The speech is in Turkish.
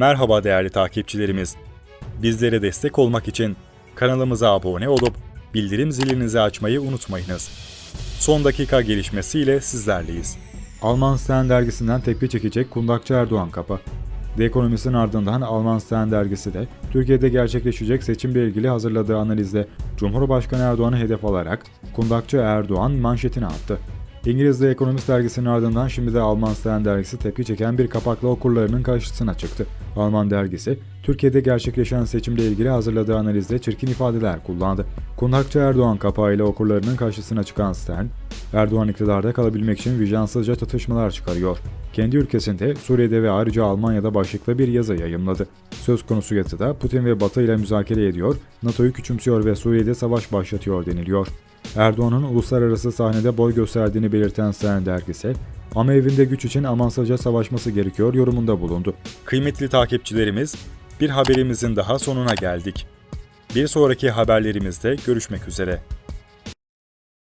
Merhaba değerli takipçilerimiz. Bizlere destek olmak için kanalımıza abone olup bildirim zilinizi açmayı unutmayınız. Son dakika gelişmesiyle sizlerleyiz. Alman Stern dergisinden tepki çekecek kundakçı Erdoğan kapa. The Economist'in ardından Alman Stern dergisi de Türkiye'de gerçekleşecek seçimle ilgili hazırladığı analizde Cumhurbaşkanı Erdoğan'ı hedef alarak kundakçı Erdoğan manşetini attı. İngiliz The Economist dergisinin ardından şimdi de Alman Stern dergisi tepki çeken bir kapakla okurlarının karşısına çıktı. Alman dergisi, Türkiye'de gerçekleşen seçimle ilgili hazırladığı analizde çirkin ifadeler kullandı. Kundakçı Erdoğan kapağıyla okurlarının karşısına çıkan Stern, Erdoğan iktidarda kalabilmek için vicdansızca çatışmalar çıkarıyor. Kendi ülkesinde, Suriye'de ve ayrıca Almanya'da başlıklı bir yazı yayımladı. Söz konusu yazıda Putin ve Batı ile müzakere ediyor, NATO'yu küçümsüyor ve Suriye'de savaş başlatıyor deniliyor. Erdoğan'ın uluslararası sahnede boy gösterdiğini belirten Stern dergisi, ama evinde güç için amansızca savaşması gerekiyor yorumunda bulundu. Kıymetli takipçilerimiz, bir haberimizin daha sonuna geldik. Bir sonraki haberlerimizde görüşmek üzere.